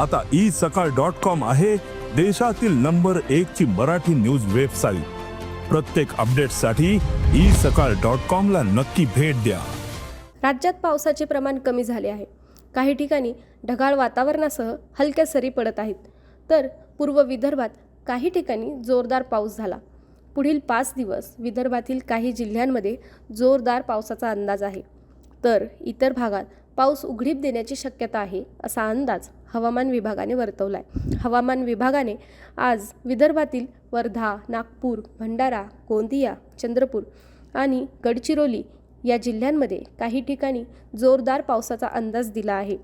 आता ई सकाळ dot com आहे देशातील नंबर एक ची मराठी न्यूज वेबसाईट. प्रत्येक अपडेटसाठी ई सकाळ डॉट कॉम ला नक्की भेट द्या. राज्यात पावसाचे प्रमाण कमी झाले आहे. काही ठिकाणी ढगाळ वातावरणासह हलक्या सरी पडत आहेत. तर पूर्व विदर्भात काही ठिकाणी जोरदार पाऊस झाला. पुढील पाच दिवस विदर्भातील काही जिल्ह्यांमध्ये जोरदार पावसाचा अंदाज आहे. तर इतर भागात पाऊस उघडीप देण्याची शक्यता आहे असा अंदाज हवामान विभागाने वर्तवला आहे हवामान विभागाने आज विदर्भातील वर्धा नागपूर भंडारा गोंदिया चंद्रपूर आणि गडचिरोली या जिल्ह्यांमध्ये काही ठिकाणी जोरदार पावसाचा अंदाज दिला आहे.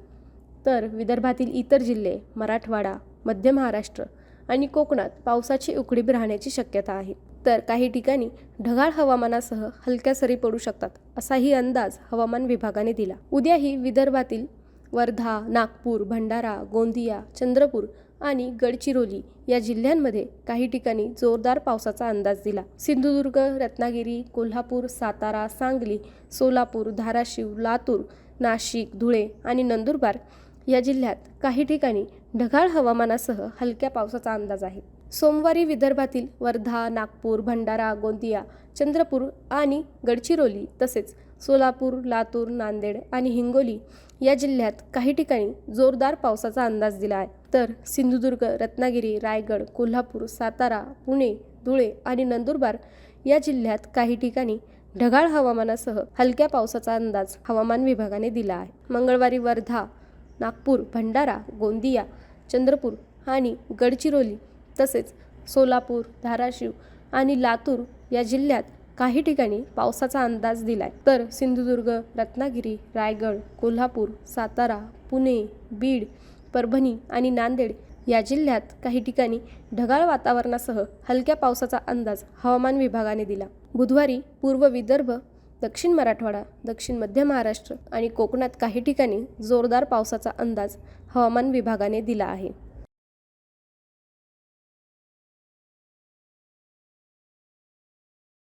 तर विदर्भातील इतर जिल्हे मराठवाडा मध्य महाराष्ट्र आणि कोकणात पावसाची उकडीब राहण्याची शक्यता आहे. तर काही ठिकाणी ढगाळ हवामानासह हलक्या सरी पडू शकतात असाही अंदाज हवामान विभागाने दिला. उद्याही विदर्भातील वर्धा नागपूर भंडारा गोंदिया चंद्रपूर आणि गडचिरोली या जिल्ह्यांमध्ये काही ठिकाणी जोरदार पावसाचा अंदाज दिला. सिंधुदुर्ग रत्नागिरी कोल्हापूर सातारा सांगली सोलापूर धाराशिव लातूर नाशिक धुळे आणि नंदुरबार या जिल्ह्यात काही ठिकाणी ढगाळ हवामानासह हलक्या पावसाचा अंदाज आहे. सोमवारी विदर्भातील वर्धा नागपूर भंडारा गोंदिया चंद्रपूर आणि गडचिरोली तसेच सोलापूर लातूर नांदेड आणि हिंगोली या जिल्ह्यात काही ठिकाणी जोरदार पावसाचा अंदाज दिला आहे. तर सिंधुदुर्ग रत्नागिरी रायगड कोल्हापूर सातारा पुणे धुळे आणि नंदुरबार या जिल्ह्यात काही ठिकाणी ढगाळ हवामानासह हलक्या पावसाचा अंदाज हवामान विभागाने दिला आहे. मंगळवारी वर्धा नागपूर भंडारा गोंदिया चंद्रपूर आणि गडचिरोली तसेच सोलापूर धाराशिव आणि लातूर या जिल्ह्यात काही ठिकाणी पावसाचा अंदाज दिलाय. तर सिंधुदुर्ग रत्नागिरी रायगड कोल्हापूर सातारा पुणे बीड परभणी आणि नांदेड या जिल्ह्यात काही ठिकाणी ढगाळ वातावरणासह हलक्या पावसाचा अंदाज हवामान विभागाने दिला. बुधवारी पूर्व विदर्भ दक्षिण मराठवाडा दक्षिण मध्य महाराष्ट्र आणि कोकणात काही ठिकाणी जोरदार पावसाचा अंदाज हवामान विभागाने दिला आहे.